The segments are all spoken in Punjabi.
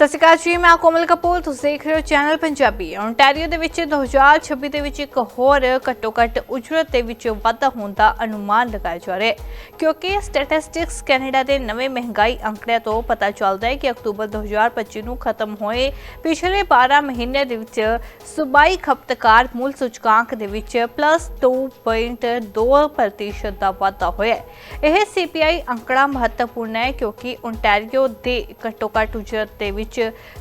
ਸਤਿ ਸ਼੍ਰੀ ਅਕਾਲ ਜੀ, ਮੈਂ ਕੋਮਲ ਕਪੂਰ, ਤੁਸੀਂ ਦੇਖ ਰਹੇ ਹੋ ਚੈਨਲ ਪੰਜਾਬੀ। ਓਨਟਾਰੀਓ ਦੇ ਵਿੱਚ 2026 ਦੇ ਵਿੱਚ ਇੱਕ ਹੋਰ ਘੱਟੋ-ਘੱਟ ਉਜਰਤ ਦੇ ਵਿੱਚ ਵਾਧਾ ਹੋਣ ਦਾ ਅਨੁਮਾਨ ਲਗਾਇਆ ਜਾ ਰਿਹਾ ਹੈ। ਕਿਉਂਕਿ ਸਟੈਟਿਸਟਿਕਸ ਕੈਨੇਡਾ ਦੇ ਨਵੇਂ ਮਹਿੰਗਾਈ ਅੰਕੜਿਆਂ ਤੋਂ ਪਤਾ ਚੱਲਦਾ ਹੈ ਕਿ ਅਕਤੂਬਰ 2025 ਨੂੰ ਖਤਮ ਹੋਏ ਪਿਛਲੇ 12 ਮਹੀਨੇ ਦੇ ਵਿੱਚ ਸੂਬਾਈ ਖਪਤਕਾਰ ਮੁੱਲ ਸੂਚਕਾਂਕ ਦੇ ਵਿੱਚ ਪਲੱਸ 2.2% ਪ੍ਰਤੀਸ਼ਤ ਦਾ ਵਾਧਾ ਹੋਇਆ ਹੈ। ਇਹ ਸੀਪੀਆਈ ਅੰਕੜਾ ਮਹੱਤਵਪੂਰਨ ਹੈ ਕਿਉਂਕਿ ਓਨਟਾਰੀਓ ਦੇ ਘੱਟੋ-ਘੱਟ ਉਜਰਤ ਦੇ ਵਿੱਚ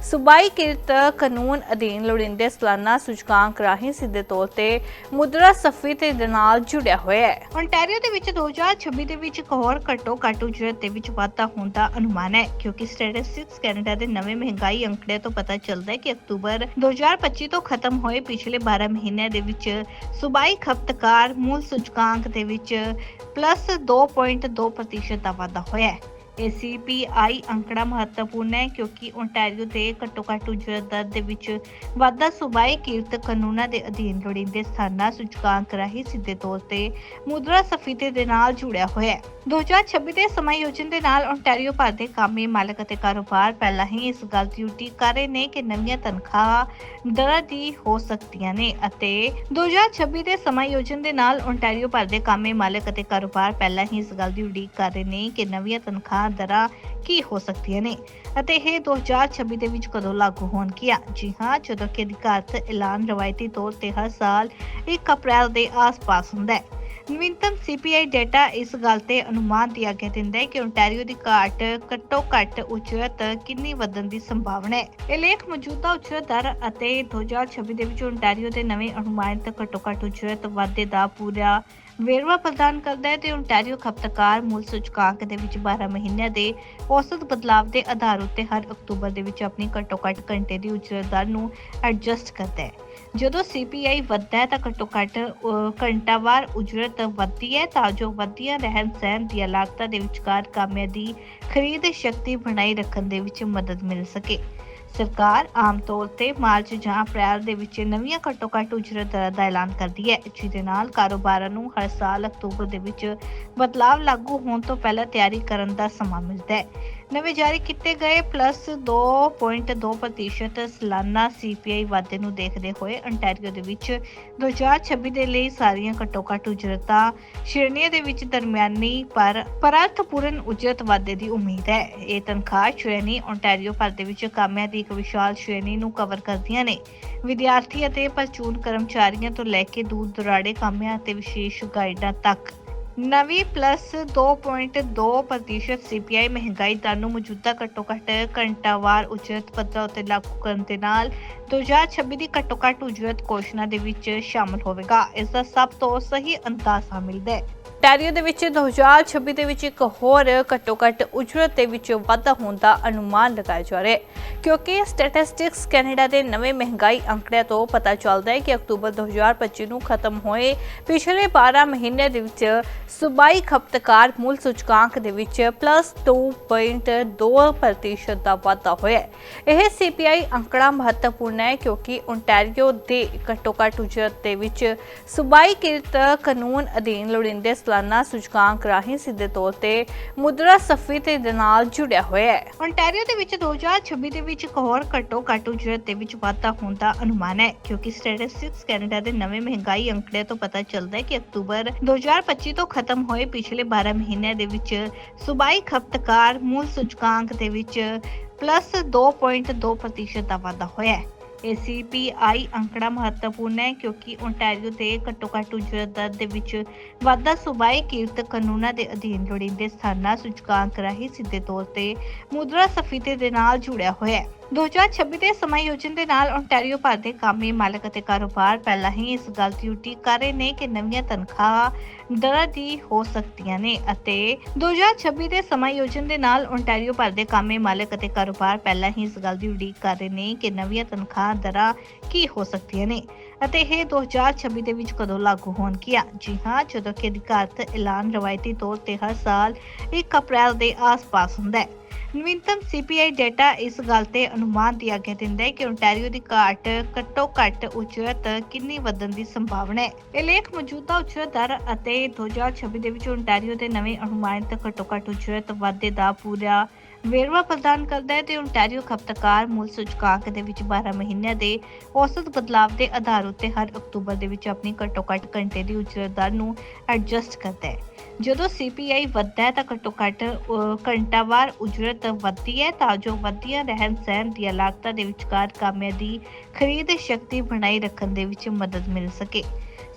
ਸੂਬਾਈ ਕਿਰਤ ਕਾਨੂੰਨ ਅਧੀਨ ਲੋੜੀਂਦੇ ਸਾਲਾਨਾ ਸੂਚਕਾਂਕ ਰਾਹੀਂ ਸਿੱਧੇ ਤੌਰ ਤੇ ਮੁਦਰਾ ਸਫੀਤੀ ਦੇ ਨਾਲ ਜੁੜਿਆ ਹੋਇਆ ਹੈ। ਓਨਟਾਰੀਓ ਦੇ ਵਿੱਚ 2026 ਦੇ ਵਿੱਚ ਇੱਕ ਹੋਰ ਘੱਟੋ-ਘੱਟ ਉਜਰਤ ਦੇ ਵਿੱਚ ਵਾਧਾ ਹੋਣ ਦਾ ਅਨੁਮਾਨ ਹੈ, ਕਿਉਂਕਿ ਸਟੈਟਿਸਟਿਕਸ ਕੈਨੇਡਾ ਦੇ ਨਵੇਂ ਮਹਿੰਗਾਈ ਅੰਕੜੇ ਤੋਂ ਪਤਾ ਚੱਲਦਾ ਹੈ ਕਿ ਅਕਤੂਬਰ 2025 ਤੋਂ ਖਤਮ ਹੋਏ ਪਿਛਲੇ 12 ਮਹੀਨਿਆਂ ਦੇ ਵਿੱਚ ਸੂਬਾਈ ਖਪਤਕਾਰ ਮੂਲ ਸੂਚਕਾਂਕ ਦੇ ਵਿੱਚ ਪਲੱਸ 2.2% ਪ੍ਰਤੀਸ਼ਤ ਦਾ ਵਾਧਾ ਹੋਇਆ ਹੈ। ACPI ਅੰਕੜਾ ਮਹੱਤਵਪੂਰਨ ਹੈ ਕਿਉਂਕਿ ਓਨਟਾਰੀਓ ਦੇ ਘੱਟੋ-ਘੱਟ ਉਜਰਤ ਦਰ ਦੇ ਵਿੱਚ ਵਾਧਾ ਸੂਬਾਈ ਕਿਰਤ ਕਾਨੂੰਨਾਂ ਦੇ ਅਧੀਨ ਲੋੜੀਂਦੇ ਸਥਾਨਾਂ ਸੂਚਕਾਂਕ ਰਾਹੀਂ ਸਿੱਧੇ ਤੌਰ ਤੇ ਮੁਦਰਾ ਸਫੀਤੀ ਦੇ ਨਾਲ ਜੁੜਿਆ ਹੋਇਆ ਹੈ। 2026 ਦੇ ਸਮਾਯੋਜਨ ਦੇ ਨਾਲ ਓਨਟਾਰੀਓ ਭਰ ਦੇ ਕਾਮੇ ਮਾਲਕ ਅਤੇ ਕਾਰੋਬਾਰ ਪਹਿਲਾਂ ਹੀ ਇਸ ਗੱਲ ਦੀ ਉਡੀਕ ਕਰ ਰਹੇ ਨੇ ਕਿ ਨਵੀਆਂ ਤਨਖਾਹ ਦਰਾਂ ਦੀ ਹੋ ਸਕਦੀਆਂ ਨੇ ਅਤੇ 2026 ਦੇ ਸਮਾਯੋਜਨ ਦੇ ਨਾਲ ਓਨਟਾਰੀਓ ਭਰ ਦੇ ਕਾਮੇ ਮਾਲਕ ਅਤੇ ਕਾਰੋਬਾਰ ਪਹਿਲਾਂ ਹੀ ਇਸ ਗੱਲ ਦੀ ਉਡੀਕ ਕਰ ਰਹੇ ਨੇ ਕਿ ਨਵੀਆਂ ਤਨਖਾਹ ਦਰਾਂ ਕੀ ਹੋ ਸਕਦੀਆਂ ਨੇ? ਅਤੇ ਇਹ 2026 ਦੇ ਵਿੱਚ ਕਦੋਂ ਲਾਗੂ ਹੋਣਗੀਆਂ? ਜੀ ਹਾਂ, ਜਦੋਂ ਕਿ ਅਧਿਕਾਰਤ ਐਲਾਨ ਰਵਾਇਤੀ ਤੌਰ ਤੇ ਹਰ ਸਾਲ 1 ਅਪ੍ਰੈਲ ਦੇ ਆਸ-ਪਾਸ ਹੁੰਦਾ ਹੈ। ਨਵੀਨਤਮ CPI ਡਾਟਾ ਇਸ ਗੱਲ ਤੇ ਅਨੁਮਾਨ ਦਿਆ ਗਿਆ ਦਿੰਦਾ ਹੈ ਕਿ ਓਨਟਾਰੀਓ ਦੀ ਘਾਟ ਘੱਟੋ ਘੱਟ ਉਜਰਤ ਕਿੰਨੀ ਵਧਣ ਦੀ ਸੰਭਾਵਨਾ ਹੈ। ਇਹ ਲੇਖ ਮੌਜੂਦਾ ਉਜਰਤ ਦਰ ਅਤੇ 2026 ਦੇ ਵਿੱਚ ਓਨਟਾਰੀਓ ਦੇ ਨਵੇਂ ਅਨੁਮਾਨਿਤ ਘੱਟੋ ਘੱਟ ਉਜਰਤ ਵਾਧੇ ਦਾ ਪੂਰਾ ਵੇਰਵਾ ਪ੍ਰਦਾਨ ਕਰਦਾ ਹੈ ਤੇ ਓਨਟਾਰੀਓ ਖਪਤਕਾਰ ਮੁੱਲ ਸੂਚਕਾਂਕ ਦੇ ਵਿੱਚ 12 ਮਹੀਨਿਆਂ ਦੇ ਔਸਤ ਬਦਲਾਵ ਦੇ ਆਧਾਰ ਉੱਤੇ ਹਰ ਅਕਤੂਬਰ ਦੇ ਵਿੱਚ ਆਪਣੀ ਘੱਟੋ ਘੱਟ ਘੰਟੇ ਦੀ ਉਜਰਤ ਦਰ ਨੂੰ ਐਡਜਸਟ ਕਰਦਾ ਹੈ। ਜਦੋਂ CPI ਵੱਧਦਾ ਹੈ ਤਾਂ ਘੱਟੋ ਘੱਟ ਅਹ, ਘੰਟਾਵਾਰ ਉਜਰਤ ਵੱਧਦੀ ਹੈ ਤਾਂ ਜੋ ਵਧੀਆ ਰਹਿਣ ਸਹਿਣ ਦੀਆਂ ਲਾਗਤਾਂ ਦੇ ਵਿਚਕਾਰ ਕਾਮਿਆਂ ਦੀ ਖਰੀਦ ਸ਼ਕਤੀ ਬਣਾਈ ਰੱਖਣ ਦੇ ਵਿੱਚ ਮਦਦ ਮਿਲ ਸਕੇ। ਸਰਕਾਰ ਆਮ ਤੌਰ ਤੇ ਮਾਰਚ ਜਾਂ ਅਪ੍ਰੈਲ ਦੇ ਵਿੱਚ ਨਵੀਆਂ ਘੱਟੋ ਘੱਟ ਉਜਰਤ ਦਰਾਂ ਦਾ ਐਲਾਨ ਕਰਦੀ ਹੈ, ਜਿਹਦੇ ਨਾਲ ਕਾਰੋਬਾਰਾਂ ਨੂੰ ਹਰ ਸਾਲ ਅਕਤੂਬਰ ਦੇ ਵਿੱਚ ਬਦਲਾਵ ਲਾਗੂ ਹੋਣ ਤੋਂ ਪਹਿਲਾਂ ਤਿਆਰੀ ਕਰਨ ਦਾ ਸਮਾਂ ਮਿਲਦਾ ਹੈ। ਨਵੇਂ ਜਾਰੀ ਕੀਤੇ ਗਏ ਪਲੱਸ 2.2% ਸਾਲਾਨਾ CPI ਵਾਧੇ ਨੂੰ ਦੇਖਦੇ ਹੋਏ ਅੰਟਾਰੀਓ ਦੇ ਵਿੱਚ 2026 ਦੇ ਲਈ ਸਾਰੀਆਂ ਘੱਟੋ ਘੱਟ ਉਜਰਤਾਂ ਸ਼੍ਰੇਣੀਆਂ ਦੇ ਵਿੱਚ ਦਰਮਿਆਨੀ ਪਰ ਪਰਅਰਥਪੂਰਨ ਉਜਰਤ ਵਾਧੇ ਦੀ ਉਮੀਦ ਹੈ। ਇਹ ਤਨਖਾਹ ਸ਼੍ਰੇਣੀ ontario ਭਰ ਦੇ ਵਿੱਚ ਕਾਮਿਆਂ ਦੀ ਇੱਕ ਵਿਸ਼ਾਲ ਸ਼੍ਰੇਣੀ ਨੂੰ ਕਵਰ ਕਰਦੀਆਂ ਨੇ। ਵਿਦਿਆਰਥੀ ਅਤੇ ਪ੍ਰਚੂਨ ਕਰਮਚਾਰੀਆਂ ਤੋਂ ਲੈ ਕੇ ਦੂਰ ਦੁਰਾੜੇ ਕਾਮਿਆਂ ਅਤੇ ਵਿਸ਼ੇਸ਼ ਗਾਈਡਾਂ ਤੱਕ ਨਵੀਂ ਪਲੱਸ 2.2% CPI ਮਹਿੰਗਾਈ ਦਰ ਨੂੰ ਮੌਜੂਦਾ ਘੱਟੋ ਘੱਟ ਘੰਟਾਵਾਰ ਉਜਰਤ ਪੱਧਰ ਉੱਤੇ ਲਾਗੂ ਕਰਨ ਦੇ ਨਾਲ 2026 ਦੀ ਘੱਟੋ ਘੱਟ ਉਜਰਤ ਘੋਸ਼ਣਾ ਦੇ ਵਿੱਚ ਸ਼ਾਮਲ ਹੋਵੇਗਾ। ਇਸ ਦਾ ਸਭ ਤੋਂ ਸਹੀ ਅੰਦਾਜ਼ਾ ਮਿਲਦਾ ਹੈ। ਟੈਰੀਓ ਦੇ ਵਿੱਚ 2026 ਦੇ ਵਿੱਚ ਇੱਕ ਹੋਰ ਘੱਟੋ ਘੱਟ ਉਜਰਤ ਦੇ ਵਿੱਚ ਵਾਧਾ ਹੋਣ ਦਾ ਅਨੁਮਾਨ ਲਗਾਇਆ ਜਾ ਰਿਹਾ ਹੈ। ਕਿਉਂਕਿ ਸਟੈਟਿਸਟਿਕਸ ਕੈਨੇਡਾ ਦੇ ਨਵੇਂ ਮਹਿੰਗਾਈ ਅੰਕੜਿਆਂ ਤੋਂ ਪਤਾ ਚੱਲਦਾ ਹੈ ਕਿ ਅਕਤੂਬਰ 2025 ਨੂੰ ਖਤਮ ਹੋਏ ਪਿਛਲੇ 12 ਮਹੀਨਿਆਂ ਦੇ ਵਿੱਚ ਸੂਬਾਈ ਖਪਤਕਾਰ ਮੁੱਲ ਸੂਚਕਾਂਕ ਦੇ ਵਿੱਚ ਪਲੱਸ 2.2% ਪ੍ਰਤੀਸ਼ਤ ਦਾ ਵਾਧਾ ਹੋਇਆ ਹੈ। ਇਹ CPI ਅੰਕੜਾ ਮਹੱਤਵਪੂਰਨ ਹੈ ਕਿਉਂਕਿ ਓਨਟਾਰੀਓ ਦੇ ਘੱਟੋ ਘੱਟ ਉਜਰਤ ਦੇ ਵਿੱਚ ਸੂਬਾਈ ਕਿਰਤ ਕਾਨੂੰਨ ਅਧੀਨ ਲੋੜੀਂਦੇ ਸਾਲਾਨਾ ਸੂਚਕਾਂਕ ਰਾਹੀਂ ਸਿੱਧੇ ਤੌਰ ਤੇ ਮੁਦਰਾ ਸਫੀਤੀ ਦੇ ਨਾਲ ਜੁੜਿਆ ਹੋਇਆ ਹੈ। ਓਨਟਾਰੀਓ ਦੇ ਵਿੱਚ 2026 ਦੇ ਵਿੱਚ ਇੱਕ ਹੋਰ ਘੱਟੋ ਘੱਟ ਉਜਰਤ ਦੇ ਵਿੱਚ ਵਾਧਾ ਹੋਣ ਦਾ ਅਨੁਮਾਨ ਹੈ, ਕਿਉਂਕਿ ਸਟੈਟਿਸਟਿਕਸ ਕੈਨੇਡਾ ਦੇ ਨਵੇਂ ਮਹਿੰਗਾਈ ਅੰਕੜੇ ਤੋਂ ਪਤਾ ਚੱਲਦਾ ਹੈ ਕਿ ਅਕਤੂਬਰ 2025 ਤੋਂ ਖਤਮ ਹੋਏ ਪਿਛਲੇ 12 ਮਹੀਨਿਆਂ ਦੇ ਵਿੱਚ ਸੂਬਾਈ ਖਪਤਕਾਰ ਮੂਲ ਸੂਚਕਾਂਕ ਦੇ ਵਿੱਚ ਪਲੱਸ 2.2% ਦਾ ਵਾਧਾ ਹੋਇਆ ਹੈ। ACPI ਅੰਕੜਾ ਮਹੱਤਵਪੂਰਨ ਹੈ ਕਿਉਂਕਿ ਓਨਟਾਰੀਓ ਦੇ ਘੱਟੋ ਘੱਟ ਉਜਰਤ ਦਰ ਦੇ ਵਿੱਚ ਵਾਧਾ ਸੂਬਾਈ ਕਿਰਤ ਕਾਨੂੰਨਾਂ ਦੇ ਅਧੀਨ ਲੋੜੀਂਦੇ ਸਥਾਨਾਂ ਸੂਚਕਾਂਕ ਰਾਹੀਂ ਸਿੱਧੇ ਤੌਰ ਤੇ ਮੁਦਰਾ ਸਫੀਤੀ ਦੇ ਨਾਲ ਜੁੜਿਆ ਹੋਇਆ ਹੈ। 2026 ਦੇ ਸਮਾਯੋਜਨ ਦੇ ਨਾਲ ਓਨਟਾਰੀਓ ਭਰ ਦੇ ਕਾਮੇ ਮਾਲਕ ਅਤੇ ਕਾਰੋਬਾਰ ਪਹਿਲਾਂ ਹੀ ਇਸ ਗੱਲ ਦੀ ਉਡੀਕ ਕਰ ਰਹੇ ਨੇ ਕਿ ਨਵੀਆਂ ਤਨਖਾਹਾਂ ਦਰਾਂ ਦੀ ਹੋ ਸਕਦੀਆਂ ਨੇ ਅਤੇ 2026 ਦੇ ਸਮਾਯੋਜਨ ਦੇ ਨਾਲ ਓਨਟਾਰੀਓ ਭਰ ਦੇ ਕਾਮੇ ਮਾਲਕ ਅਤੇ ਕਾਰੋਬਾਰ ਪਹਿਲਾਂ ਹੀ ਇਸ ਗੱਲ ਦੀ ਉਡੀਕ ਕਰ ਰਹੇ ਨੇ ਕਿ ਨਵੀਆਂ ਤਨਖਾਹ ਦਰਾਂ ਕੀ ਹੋ ਸਕਦੀਆਂ ਨੇ। ਅਤੇ ਇਹ 2026 ਦੇ ਵਿੱਚ ਕਦੋਂ ਲਾਗੂ ਹੋਣਗੀਆਂ? ਜੀ ਹਾਂ, ਜਦੋਂ ਕਿ ਅਧਿਕਾਰਤ ਐਲਾਨ ਰਵਾਇਤੀ ਤੌਰ ਤੇ ਹਰ ਸਾਲ 1 ਅਪ੍ਰੈਲ ਦੇ ਆਸ-ਪਾਸ ਹੁੰਦਾ ਹੈ। ਨਵੀਨਤਮ CPI ਡਾਟਾ ਇਸ ਗੱਲ ਤੇ ਅਨੁਮਾਨ ਦੀ ਆਗਿਆ ਦਿੰਦਾ ਹੈ ਕਿ ਓਨਟਾਰੀਓ ਦੀ ਘਾਟ ਘੱਟੋ ਘੱਟ ਉਜਰਤ ਕਿੰਨੀ ਵਧਣ ਦੀ ਸੰਭਾਵਨਾ ਹੈ। ਇਹ ਲੇਖ ਮੌਜੂਦਾ ਉਜਰਤ ਦਰ ਅਤੇ 2026 ਦੇ ਵਿੱਚ ਓਨਟਾਰੀਓ ਦੇ ਨਵੇਂ ਅਨੁਮਾਨਿਤ ਘੱਟੋ ਘੱਟ ਉਜਰਤ ਵਾਧੇ ਦਾ ਪੂਰਾ ਵੇਰਵਾ ਪ੍ਰਦਾਨ ਕਰਦਾ ਹੈ ਤੇ ਓਨਟਾਰੀਓ ਖਪਤਕਾਰ ਮੁੱਲ ਸੂਚਕਾਂਕ ਦੇ ਵਿੱਚ 12 ਮਹੀਨਿਆਂ ਦੇ ਔਸਤ ਬਦਲਾਵ ਦੇ ਆਧਾਰ ਉੱਤੇ ਹਰ ਅਕਤੂਬਰ ਦੇ ਵਿੱਚ ਆਪਣੀ ਘੱਟੋ-ਘੱਟ ਘੰਟੇ ਦੀ ਉਜਰਤ ਦਰ ਨੂੰ ਐਡਜਸਟ ਕਰਦਾ ਹੈ। ਜਦੋਂ CPI ਵੱਧਦਾ ਹੈ ਤਾਂ ਘੱਟੋ-ਘੱਟ ਅਹ, ਘੰਟਾਵਾਰ ਉਜਰਤ ਵੱਧਦੀ ਹੈ ਤਾਂ ਜੋ ਵਧੀਆਂ ਰਹਿਣ ਸਹਿਣ ਦੀਆਂ ਲਾਗਤਾਂ ਦੇ ਵਿਚਕਾਰ ਕਾਮਿਆਂ ਦੀ ਖਰੀਦ ਸ਼ਕਤੀ ਬਣਾਈ ਰੱਖਣ ਦੇ ਵਿੱਚ ਮਦਦ ਮਿਲ ਸਕੇ।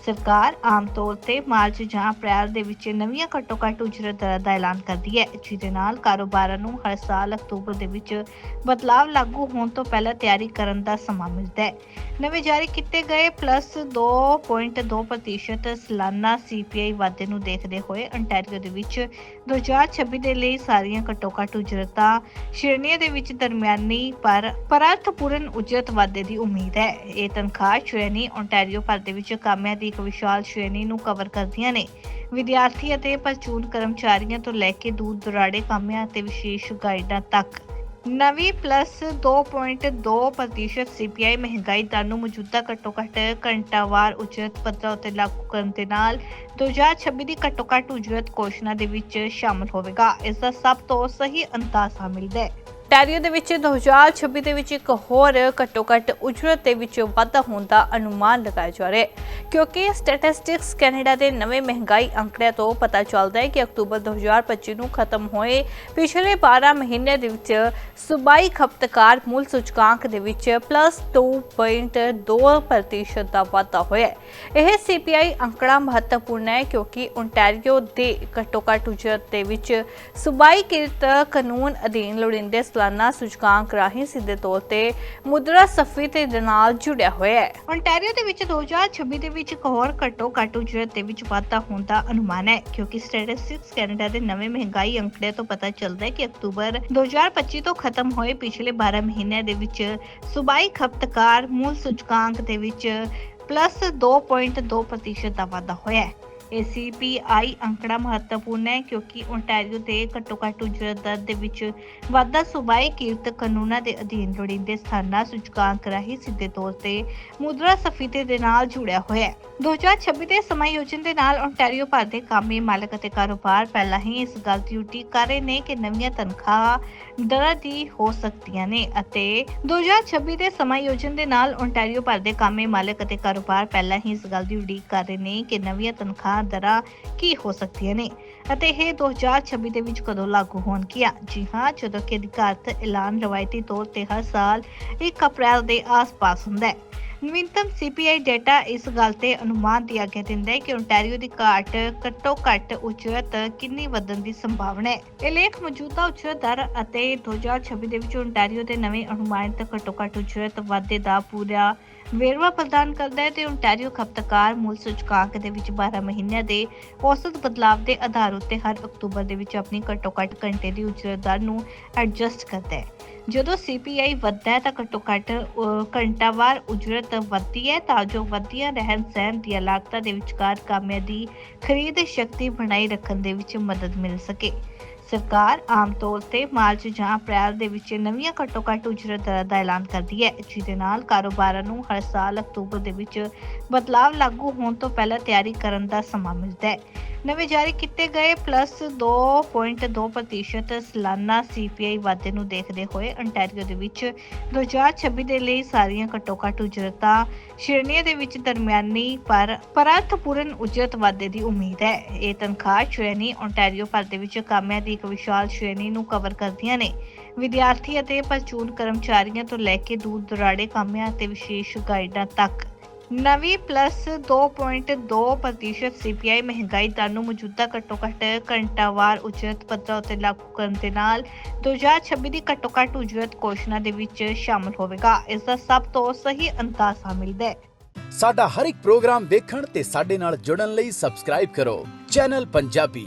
ਸਰਕਾਰ ਆਮ ਤੌਰ ਤੇ ਮਾਰਚ ਜਾਂ ਅਪ੍ਰੈਲ ਦੇ ਵਿੱਚ ਨਵੀਆਂ ਘੱਟੋ-ਘੱਟ ਉਜਰਤ ਦਰਾਂ ਦਾ ਐਲਾਨ ਕਰਦੀ ਹੈ। ਜਿਹਦੇ ਨਾਲ ਕਾਰੋਬਾਰਾਂ ਨੂੰ ਹਰ ਸਾਲ ਅਕਤੂਬਰ ਦੇ ਵਿੱਚ ਬਦਲਾਵ ਲਾਗੂ ਹੋਣ ਤੋਂ ਪਹਿਲਾਂ ਤਿਆਰੀ ਕਰਨ ਦਾ ਸਮਾਂ ਮਿਲਦਾ ਹੈ। ਨਵੇਂ ਜਾਰੀ ਕੀਤੇ ਗਏ ਪਲੱਸ 2.2% ਸਾਲਾਨਾ CPI ਵਾਧੇ ਨੂੰ ਦੇਖਦੇ ਹੋਏ ਅੰਟਾਰੀਓ ਦੇ ਵਿੱਚ 2026 ਦੇ ਲਈ ਸਾਰੀਆਂ ਘੱਟੋ-ਘੱਟ ਉਜਰਤਾਂ ਸ਼੍ਰੇਣੀਆਂ ਦੇ ਵਿੱਚ ਦਰਮਿਆਨੀ ਪਰ ਪਰਅਰਥਪੂਰਨ ਉਜਰਤ ਵਾਧੇ ਦੀ ਉਮੀਦ ਹੈ। ਇਹ ਤਨਖਾਹ ਸ਼੍ਰੇਣੀ ontario ਭਰ ਦੇ ਵਿੱਚ ਕਾਮਿਆਂ ਦੀ ਇੱਕ ਵਿਸ਼ਾਲ ਸ਼੍ਰੇਣੀ ਨੂੰ ਕਵਰ ਕਰਦੀਆਂ ਨੇ। ਵਿਦਿਆਰਥੀ ਅਤੇ ਪ੍ਰਚੂਨ ਕਰਮਚਾਰੀਆਂ ਤੋਂ ਲੈ ਕੇ ਦੂਰ ਦੁਰਾੜੇ ਕਾਮਿਆਂ ਅਤੇ ਵਿਸ਼ੇਸ਼ ਗਾਈਡਾਂ ਤੱਕ। ਨਵੀਂ ਪਲੱਸ 2.2% CPI ਮਹਿੰਗਾਈ ਦਰ ਨੂੰ ਮੌਜੂਦਾ ਘੱਟੋ-ਘੱਟ ਘੰਟਾਵਾਰ ਉਜਰਤ ਪੱਧਰਾਂ ਉੱਤੇ ਲਾਗੂ ਕਰਨ ਦੇ ਨਾਲ 2026 ਦੀ ਘੱਟੋ-ਘੱਟ ਉਜਰਤ ਘੋਸ਼ਣਾ ਦੇ ਵਿੱਚ ਸ਼ਾਮਲ ਹੋਵੇਗਾ। ਇਸ ਦਾ ਸਭ ਤੋਂ ਸਹੀ ਅੰਦਾਜ਼ਾ ਮਿਲਦਾ ਹੈ। ਟੈਰੀਓ ਦੇ ਵਿੱਚ 2026 ਦੇ ਵਿੱਚ ਇੱਕ ਹੋਰ ਘੱਟੋ-ਘੱਟ ਉਜਰਤ ਦੇ ਵਿੱਚ ਵਾਧਾ ਹੋਣ ਦਾ ਅਨੁਮਾਨ ਲਗਾਇਆ ਜਾ ਰਿਹਾ ਹੈ। ਕਿਉਂਕਿ ਸਟੈਟਿਸਟਿਕਸ ਕੈਨੇਡਾ ਦੇ ਨਵੇਂ ਮਹਿੰਗਾਈ ਅੰਕੜਿਆਂ ਤੋਂ ਪਤਾ ਚੱਲਦਾ ਹੈ ਕਿ ਅਕਤੂਬਰ 2025 ਨੂੰ ਖਤਮ ਹੋਏ ਪਿਛਲੇ 12 ਮਹੀਨੇ ਦੇ ਵਿੱਚ ਸੂਬਾਈ ਖਪਤਕਾਰ ਮੁੱਲ ਸੂਚਕਾਂਕ ਦੇ ਵਿੱਚ ਪਲੱਸ 2.2% ਦਾ ਵਾਧਾ ਹੋਇਆ ਹੈ। ਇਹ CPI ਅੰਕੜਾ ਮਹੱਤਵਪੂਰਨ ਹੈ ਕਿਉਂਕਿ ਓਨਟਾਰੀਓ ਦੇ ਘੱਟੋ-ਘੱਟ ਉਜਰਤ ਦੇ ਵਿੱਚ ਸੂਬਾਈ ਕਿਰਤ ਕਾਨੂੰਨ ਅਧੀਨ ਲੋੜੀਂਦੇ ਸਾਲਾਨਾ ਸੂਚਕਾਂਕ ਰਾਹੀਂ ਸਿੱਧੇ ਤੌਰ ਤੇ ਮੁਦਰਾ ਸਫੀਤੀ ਦੇ ਨਾਲ ਜੁੜਿਆ ਹੋਇਆ ਹੈ। ਓਨਟਾਰੀਓ ਦੇ ਵਿੱਚ 2026 ਦੇ ਵਿੱਚ ਇੱਕ ਹੋਰ ਘੱਟੋ-ਘੱਟ ਉਜਰਤ ਦੇ ਵਿੱਚ ਵਾਧਾ ਹੋਣ ਦਾ ਅਨੁਮਾਨ ਹੈ, ਕਿਉਂਕਿ ਸਟੈਟਿਸਟਿਕਸ ਕੈਨੇਡਾ ਦੇ ਨਵੇਂ ਮਹਿੰਗਾਈ ਅੰਕੜੇ ਤੋਂ ਪਤਾ ਚੱਲਦਾ ਹੈ ਕਿ ਅਕਤੂਬਰ 2025 ਤੋਂ ਖਤਮ ਹੋਏ ਪਿਛਲੇ 12 ਮਹੀਨਿਆਂ ਦੇ ਵਿੱਚ ਸੂਬਾਈ ਖਪਤਕਾਰ ਮੂਲ ਸੂਚਕਾਂਕ ਦੇ ਵਿੱਚ ਪਲੱਸ 2.2% ਦਾ ਵਾਧਾ ਹੋਇਆ ਹੈ। ਇਹ CPI ਅੰਕੜਾ ਮਹੱਤਵਪੂਰਨ ਹੈ ਕਿਉਂਕਿ ਓਨਟਾਰੀਓ ਦੇ ਘੱਟੋ-ਘੱਟ ਉਜਰਤ ਦਰ ਦੇ ਵਿੱਚ ਵਾਧਾ ਸੂਬਾਈ ਕੀਰਤ ਕਾਨੂੰਨਾਂ ਦੇ ਅਧੀਨ ਲੋੜੀਂਦੇ ਸਥਾਨਾਂ ਸੂਚਕਾਂਕ ਰਾਹੀਂ ਸਿੱਧੇ ਤੌਰ ਤੇ ਮੁਦਰਾ ਸਫੀਤੀ ਦੇ ਨਾਲ ਜੁੜਿਆ ਹੋਇਆ ਹੈ। 2026 ਦੇ ਸਮਾਯੋਜਨ ਦੇ ਨਾਲ ਓਨਟਾਰੀਓ ਭਰ ਦੇ ਕਾਮੇ ਮਾਲਕ ਅਤੇ ਕਾਰੋਬਾਰ ਪਹਿਲਾਂ ਹੀ ਇਸ ਗੱਲ ਦੀ ਉਡੀਕ ਕਰ ਰਹੇ ਨੇ ਕਿ ਨਵੀਆਂ ਤਨਖਾਹ ਦਰਾਂ ਦੀ ਹੋ ਸਕਦੀਆਂ ਨੇ ਅਤੇ 2026 ਦੇ ਸਮਾਯੋਜਨ ਦੇ ਨਾਲ ਓਨਟਾਰੀਓ ਭਰ ਦੇ ਕਾਮੇ ਮਾਲਕ ਅਤੇ ਕਾਰੋਬਾਰ ਪਹਿਲਾਂ ਹੀ ਇਸ ਗੱਲ ਦੀ ਉਡੀਕ ਕਰ ਰਹੇ ਨੇ ਕਿ ਨਵੀਆਂ ਤਨਖਾਹ ਦਰਾਂ ਕੀ ਹੋ ਸਕਦੀਆਂ ਨੇ? ਅਤੇ ਇਹ 2026 ਦੇ ਵਿੱਚ ਕਦੋਂ ਲਾਗੂ ਹੋਣਗੀਆਂ? ਜੀ ਹਾਂ, ਜਦੋਂ ਕਿ ਅਧਿਕਾਰਤ ਐਲਾਨ ਰਵਾਇਤੀ ਤੌਰ ਤੇ ਹਰ ਸਾਲ 1 ਅਪ੍ਰੈਲ ਦੇ ਆਸ-ਪਾਸ ਹੁੰਦਾ ਹੈ। ਨਵੀਨਤਮ CPI ਡੇਟਾ ਇਸ ਗੱਲ ਤੇ ਅਨੁਮਾਨ ਦਿਆ ਗਿਆ ਦਿੰਦਾ ਹੈ ਕਿ ਓਨਟਾਰੀਓ ਦੀ ਘਾਟ ਘੱਟੋ ਘੱਟ ਉਜਰਤ ਕਿੰਨੀ ਵਧਣ ਦੀ ਸੰਭਾਵਨਾ ਹੈ। ਇਹ ਲੇਖ ਮੌਜੂਦਾ ਉਜਰਤ ਦਰ ਅਤੇ 2026 ਦੇ ਵਿੱਚ ਓਨਟਾਰੀਓ ਦੇ ਨਵੇਂ ਅਨੁਮਾਨਿਤ ਘੱਟੋ ਘੱਟ ਉਜਰਤ ਵਾਧੇ ਦਾ ਪੂਰਾ ਵੇਰਵਾ ਪ੍ਰਦਾਨ ਕਰਦਾ ਹੈ ਤੇ ਓਨਟਾਰੀਓ ਖਪਤਕਾਰ ਮੁੱਲ ਸੂਚਕਾਂਕ ਦੇ ਵਿੱਚ 12 ਮਹੀਨਿਆਂ ਦੇ ਔਸਤ ਬਦਲਾਵ ਦੇ ਆਧਾਰ ਉੱਤੇ ਹਰ ਅਕਤੂਬਰ ਦੇ ਵਿੱਚ ਆਪਣੀ ਘੱਟੋ ਘੱਟ ਘੰਟੇ ਦੀ ਉਜਰਤ ਦਰ ਨੂੰ ਐਡਜਸਟ ਕਰਦਾ ਹੈ। ਜਦੋਂ CPI ਵੱਧਦਾ ਹੈ ਤਾਂ ਘੱਟੋ ਘੱਟ ਅਹ, ਘੰਟਾਵਾਰ ਉਜਰਤ ਵੱਧਦੀ ਹੈ ਤਾਂ ਜੋ ਵਧੀਆਂ ਰਹਿਣ ਸਹਿਣ ਦੀਆਂ ਲਾਗਤਾਂ ਦੇ ਵਿਚਕਾਰ ਕਾਮਿਆਂ ਦੀ ਖਰੀਦ ਸ਼ਕਤੀ ਬਣਾਈ ਰੱਖਣ ਦੇ ਵਿੱਚ ਮਦਦ ਮਿਲ ਸਕੇ। ਸਰਕਾਰ ਆਮ ਤੌਰ ਤੇ ਮਾਰਚ ਜਾਂ ਅਪ੍ਰੈਲ ਦੇ ਵਿੱਚ ਨਵੀਆਂ ਘੱਟੋ-ਘੱਟ ਉਜਰਤ ਦਰਾਂ ਦਾ ਐਲਾਨ ਕਰਦੀ ਹੈ, ਜਿਹਦੇ ਨਾਲ ਕਾਰੋਬਾਰਾਂ ਨੂੰ ਹਰ ਸਾਲ ਅਕਤੂਬਰ ਦੇ ਵਿੱਚ ਬਦਲਾਵ ਲਾਗੂ ਹੋਣ ਤੋਂ ਪਹਿਲਾਂ ਤਿਆਰੀ ਕਰਨ ਦਾ ਸਮਾਂ ਮਿਲਦਾ ਹੈ। ਨਵੇਂ ਜਾਰੀ ਕੀਤੇ ਗਏ ਪਲੱਸ 2.2% ਸਾਲਾਨਾ CPI ਵਾਧੇ ਨੂੰ ਦੇਖਦੇ ਹੋਏ ਅੰਟਾਰੀਓ ਦੇ ਵਿੱਚ 2026 ਦੇ ਲਈ ਸਾਰੀਆਂ ਘੱਟੋ-ਘੱਟ ਉਜਰਤਾਂ ਸ਼੍ਰੇਣੀਆਂ ਦੇ ਵਿੱਚ ਦਰਮਿਆਨੀ ਪਰ ਪਰਅਰਥਪੂਰਨ ਉਜਰਤ ਵਾਧੇ ਦੀ ਉਮੀਦ ਹੈ। ਇਹ ਤਨਖਾਹ ਸ਼੍ਰੇਣੀ ontario ਭਰ ਦੇ ਵਿੱਚ ਕਾਮਿਆਂ ਦੀ ਇੱਕ ਵਿਸ਼ਾਲ ਸ਼੍ਰੇਣੀ ਨੂੰ ਕਵਰ ਕਰਦੀਆਂ ਨੇ। ਵਿਦਿਆਰਥੀ ਅਤੇ ਪ੍ਰਚੂਨ ਕਰਮਚਾਰੀਆਂ ਤੋਂ ਲੈ ਕੇ ਦੂਰ ਦੁਰਾੜੇ ਕਾਮਿਆਂ ਅਤੇ ਵਿਸ਼ੇਸ਼ ਗਾਈਡਾਂ ਤੱਕ। ਨਵੀਂ ਪਲੱਸ 2.2% CPI ਮਹਿੰਗਾਈ ਦਰ ਨੂੰ ਮੌਜੂਦਾ ਘੱਟੋ-ਘੱਟ ਘੰਟਾਵਾਰ ਉਜਰਤ ਪੱਧਰਾਂ ਉੱਤੇ ਲਾਗੂ ਕਰਨ ਦੇ ਨਾਲ 2026 ਦੀ ਘੱਟੋ-ਘੱਟ ਉਜਰਤ ਘੋਸ਼ਣਾ ਦੇ ਵਿੱਚ ਸ਼ਾਮਲ ਹੋਵੇਗਾ। ਇਸ ਦਾ ਸਭ ਤੋਂ ਸਹੀ ਅੰਦਾਜ਼ਾ ਮਿਲਦਾ ਹੈ। ਸਾਡਾ ਹਰ ਇੱਕ ਪ੍ਰੋਗਰਾਮ ਦੇਖਣ ਤੇ ਸਾਡੇ ਨਾਲ ਜੁੜਨ ਲਈ ਸਬਸਕ੍ਰਾਈਬ ਕਰੋ। ਚੈਨਲ ਪੰਜਾਬੀ।